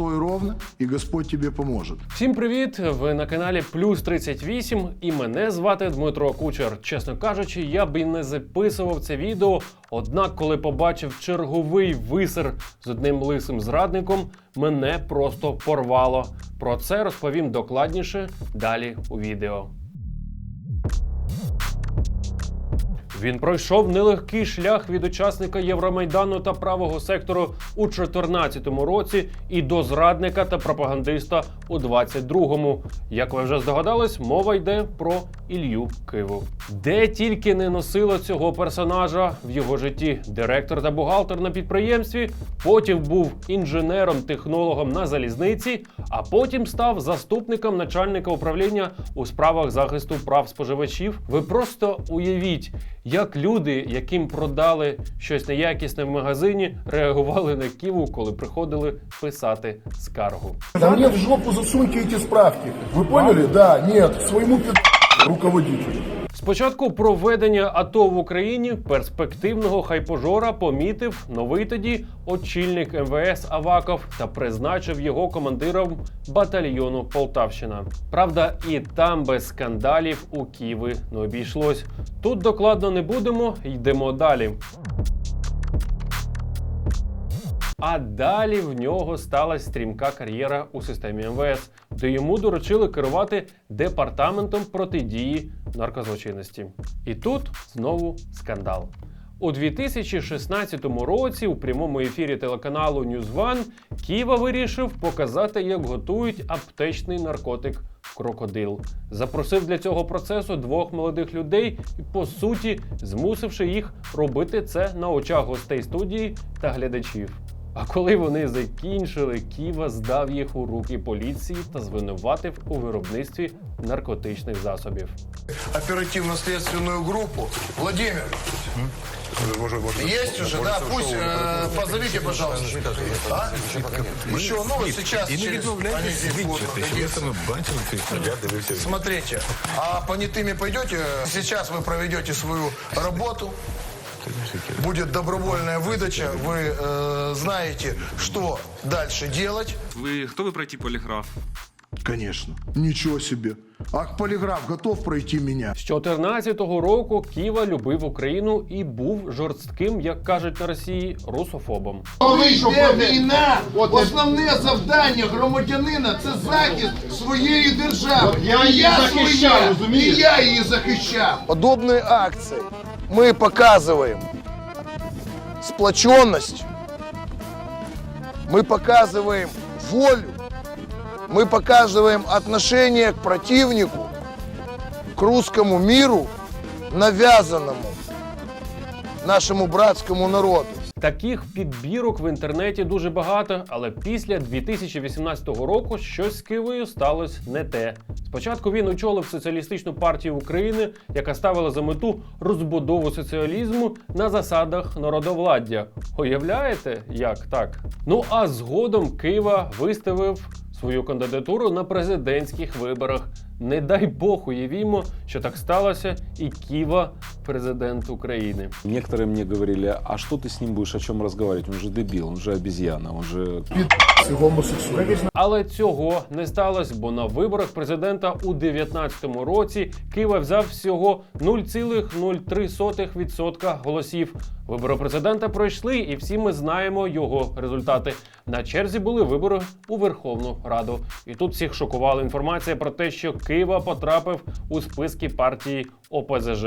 Стой ровно, і Господь тобі поможе. Всім привіт! Ви на каналі Плюс 38 і мене звати Дмитро Кучер. Чесно кажучи, я б і не записував це відео. Однак, коли побачив черговий висер з одним лисим зрадником, мене просто порвало. Про це розповім докладніше далі у відео. Він пройшов нелегкий шлях від учасника Євромайдану та правого сектору у 2014 році і до зрадника та пропагандиста у 22-му. Як ви вже здогадались, мова йде про Ілью Киву. Де тільки не носило цього персонажа в його житті директор та бухгалтер на підприємстві, потім був інженером-технологом на залізниці, а потім став заступником начальника управління у справах захисту прав споживачів. Ви просто уявіть, як люди, яким продали щось неякісне в магазині, реагували на ківу, коли приходили писати скаргу. Да мне в жопу засуньте эти справки. Вы поняли? Да, нет, своему пи*** руководителю. Спочатку проведення АТО в Україні перспективного хайпожора помітив новий тоді очільник МВС Аваков та призначив його командиром батальйону Полтавщина. Правда, і там без скандалів у Києві не обійшлось. Тут докладно не будемо, йдемо далі. А далі в нього сталася стрімка кар'єра у системі МВС, де йому доручили керувати департаментом протидії наркозлочинності. І тут знову скандал. У 2016 році у прямому ефірі телеканалу News One Ківа вирішив показати, як готують аптечний наркотик крокодил. Запросив для цього процесу двох молодих людей і, по суті, змусивши їх робити це на очах гостей студії та глядачів. А коли вони закінчили, Ківа здав їх у руки поліції та звинуватив у виробництві наркотичних засобів. оперативно-следственную группу. Владимир, есть уже, да? Пусть э, позовите, пожалуйста. А? Еще, ну, сейчас через... они здесь будут находиться. Смотрите, а понятыми пойдете? Сейчас вы проведете свою работу. Будет добровольная выдача. Вы э, знаете, что дальше делать. Ви готові пройти поліграф? Конечно. Ничего себе. Ах, полиграф готов пройти меня. З 14-го року Ківа любив Україну і був жорстким, як кажуть на Росії, русофобом. Коли йде війна, основне завдання громадянина це захист своєї держави. Я її захищав, і я її захищав. Подобные акции мы показываем сплоченность, мы показываем волю, мы показываем отношение к противнику, к русскому миру, навязанному нашему братскому народу. Таких підбірок в інтернеті дуже багато, але після 2018 року щось з Кивою сталося не те. Спочатку він очолив соціалістичну партію України, яка ставила за мету розбудову соціалізму на засадах народовладдя. Уявляєте, як так? Ну а згодом Кива виставив свою кандидатуру на президентських виборах. Не дай Бог уявімо, що так сталося, і Ківа президент України. Некоторі мені говорили, а що ти з ним будеш о чому розмовляти? Він же дебіл, він же обезьяна, він же... И гомосексуальный. Але цього не сталося, бо на виборах президента у 2019 році Кива взяв всього 0,03% голосів. Вибори президента пройшли, і всі ми знаємо його результати. На черзі були вибори у Верховну Раду. І тут всіх шокувала інформація про те, що Кива потрапив у списки партії ОПЗЖ.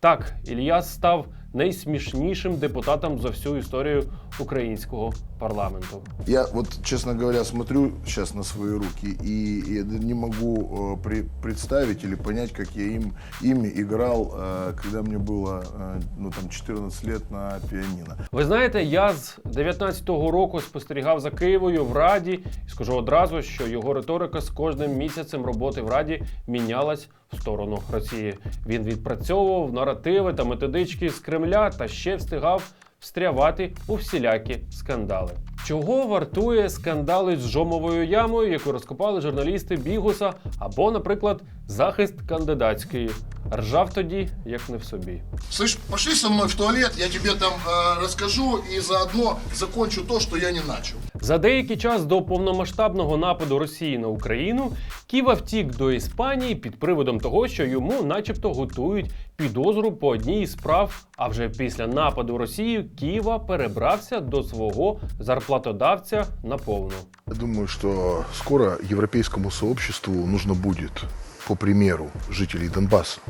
Так, Ільяс став найсмішнішим депутатом за всю історію українського парламенту. Я вот, честно говоря, смотрю сейчас на свои руки и, и не могу э, при- представить или понять, как я им, ими играл, э, когда мне было э, ну, там, 14 лет на пианино. Ви знаєте, я з 19-го року спостерігав за Києвою в Раді і скажу одразу, що його риторика з кожним місяцем роботи в Раді мінялась в сторону Росії. Він відпрацьовував наративи та методички з Кремля та ще встигав встрявати у всілякі скандали. Чого вартує скандали з жомовою ямою, яку розкопали журналісти Бігуса, або, наприклад, захист кандидатської? Ржав тоді, як не в собі. Слышь, пошли со мной в туалет, я тебе там э, розкажу і заодно закончу то, що я не начал. За деякий час до повномасштабного нападу Росії на Україну Ківа втік до Іспанії під приводом того, що йому, начебто, готують підозру по одній із справ. А вже після нападу Росії Ківа перебрався до свого зарплатодавця на повну. Я думаю, что скоро европейскому сообществу нужно будет, по примеру жителей Донбасса,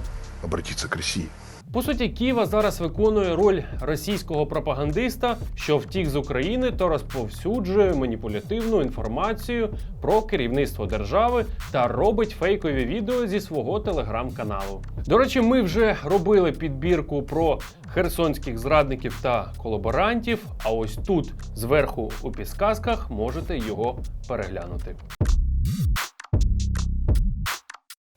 обратиться к России. По суті, Ківа зараз виконує роль російського пропагандиста, що втік з України та розповсюджує маніпулятивну інформацію про керівництво держави та робить фейкові відео зі свого телеграм-каналу. До речі, ми вже робили підбірку про херсонських зрадників та колаборантів. А ось тут зверху у підсказках можете його переглянути.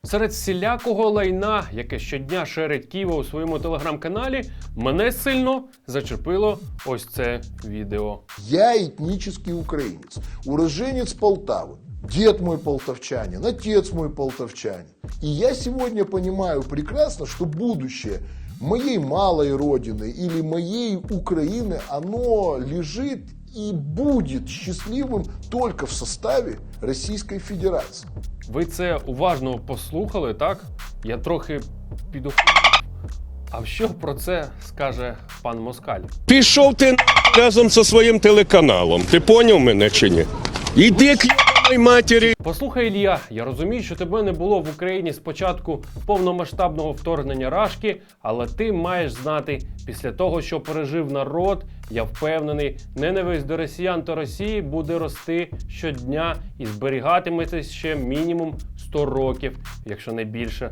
Серед всілякого лайна, яке щодня шерить Ківа у своєму телеграм-каналі, мене сильно зачепило ось це відео. Я этнический украинец, уроженец Полтавы. Дед мой полтавчанин, отец мой полтавчанин. И я сегодня понимаю прекрасно, что будущее моей малой родины или моей Украины, оно лежит и будет счастливым только в составе Российской Федерации. Ви це уважно послухали, так? Я трохи піду. А що про це скаже пан Москаль? Пішов ти разом зі своїм телеканалом. Ти поняв мене чи ні? Іди к єбаної матері. Послухай, Ілля, я розумію, що тебе не було в Україні з початку повномасштабного вторгнення Рашки, але ти маєш знати, після того, що пережив народ, я впевнений, ненависть до росіян та Росії буде рости щодня і зберігатиметься ще мінімум 100 років, якщо не більше.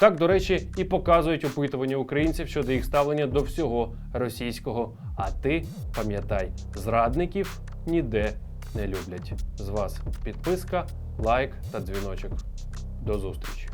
Так, до речі, і показують опитування українців щодо їх ставлення до всього російського. А ти пам'ятай, зрадників ніде не люблять. З вас підписка, лайк та дзвіночок. До зустрічі!